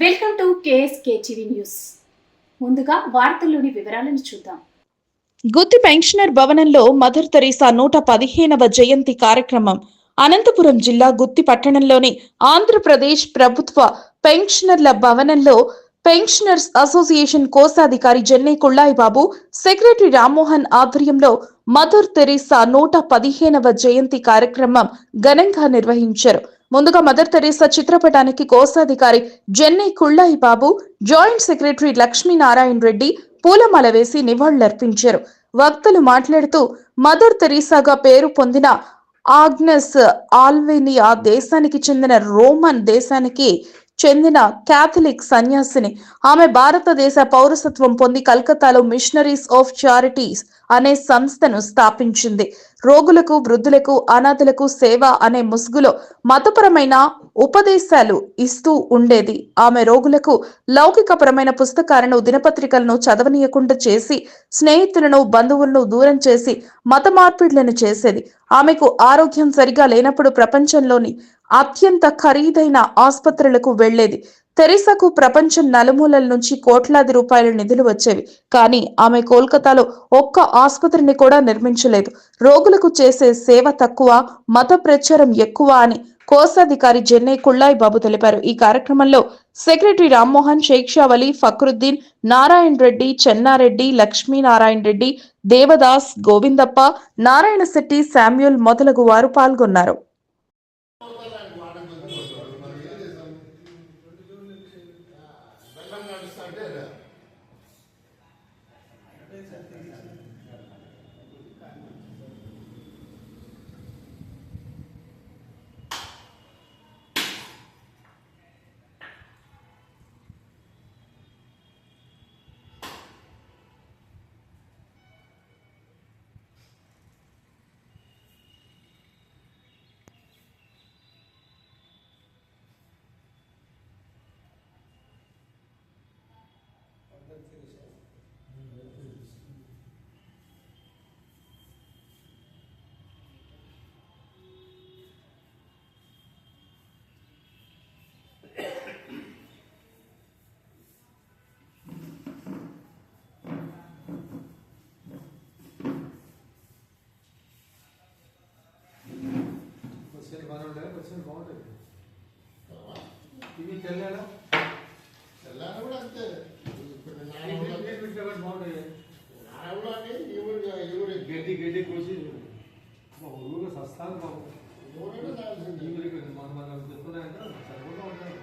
Welcome to KSK TV news. ముందుగా వార్తల్లోని వివరాలను చూద్దాం. గుత్తి పెన్షనర్ భవనంలో మదర్ తెరీసా నూట పదిహేనవ జయంతి కార్యక్రమం. అనంతపురం జిల్లా గుత్తి పట్టణంలోని ఆంధ్రప్రదేశ్ ప్రభుత్వ పెన్షనర్ల భవనంలో పెన్షనర్స్ అసోసియేషన్ కోశాధికారి జెన్నై కుళ్ళాయి బాబు సెక్రటరీ రామ్మోహన్ ఆధ్వర్యంలో మదర్ తెరీసా నూట పదిహేనవ జయంతి కార్యక్రమం ఘనంగా నిర్వహించారు. ముందుగా మదర్ తెరీసా చిత్రపటానికి కోశాధికారి జెన్నై కుళ్ళాయి బాబు జాయింట్ సెక్రటరీ లక్ష్మీనారాయణ రెడ్డి పూలమాల వేసి నివాళులర్పించారు. వక్తలు మాట్లాడుతూ మదర్ తెరీసాగా పేరు పొందిన ఆగ్నస్ ఆల్వేనియా దేశానికి చెందిన రోమన్ దేశానికి చెందిన క్యాథలిక్ సన్యాసిని. ఆమె భారతదేశ పౌరసత్వం పొంది కలకత్తాలో మిషనరీస్ ఆఫ్ చారిటీస్ అనే సంస్థను స్థాపించింది. రోగులకు వృద్ధులకు అనాథలకు సేవ అనే ముసుగులో మతపరమైన ఉపదేశాలు ఇస్తూ ఉండేది. ఆమె రోగులకు లౌకికపరమైన పుస్తకాలను దినపత్రికలను చదవనీయకుండా చేసి స్నేహితులను బంధువులను దూరం చేసి మత మార్పిడులను చేసేది. ఆమెకు ఆరోగ్యం సరిగా లేనప్పుడు ప్రపంచంలోని అత్యంత ఖరీదైన ఆసుపత్రులకు వెళ్ళేది తెరిసాకు ప్రపంచం నలుమూలల నుంచి కోట్లాది రూపాయల నిధులు వచ్చేవి. కానీ ఆమె కోల్కతాలో ఒక్క ఆసుపత్రిని కూడా నిర్మించలేదు. రోగులకు చేసే సేవ తక్కువ మత ప్రచారం ఎక్కువ అని కోశాధికారి జెన్నై కుళ్ళాయి బాబు తెలిపారు. ఈ కార్యక్రమంలో సెక్రటరీ రామ్మోహన్ షేక్షావలి ఫక్రుద్దీన్ నారాయణ రెడ్డి చెన్నారెడ్డి లక్ష్మీనారాయణ రెడ్డి దేవదాస్ గోవిందప్ప నారాయణ శెట్టి శామ్యూల్ మొదలగు వారు పాల్గొన్నారు. బాగానే ఉంటాయి క్వశ్చన్ బాగుంటుంది ఇవి తెల్లాడా తెల్లారి కూడా అంతే ఇప్పుడు నానవులో బాగుంటాయి నానవులో అని ఈవిడ ఈవిడ గడ్డి గడ్డి కోసి మా ఊరుగా సస్తాను బాబు నూనె కావాల్సింది ఈవిడికి మన మనం చెప్తున్నాయంటే సరిపోతా ఉంటారు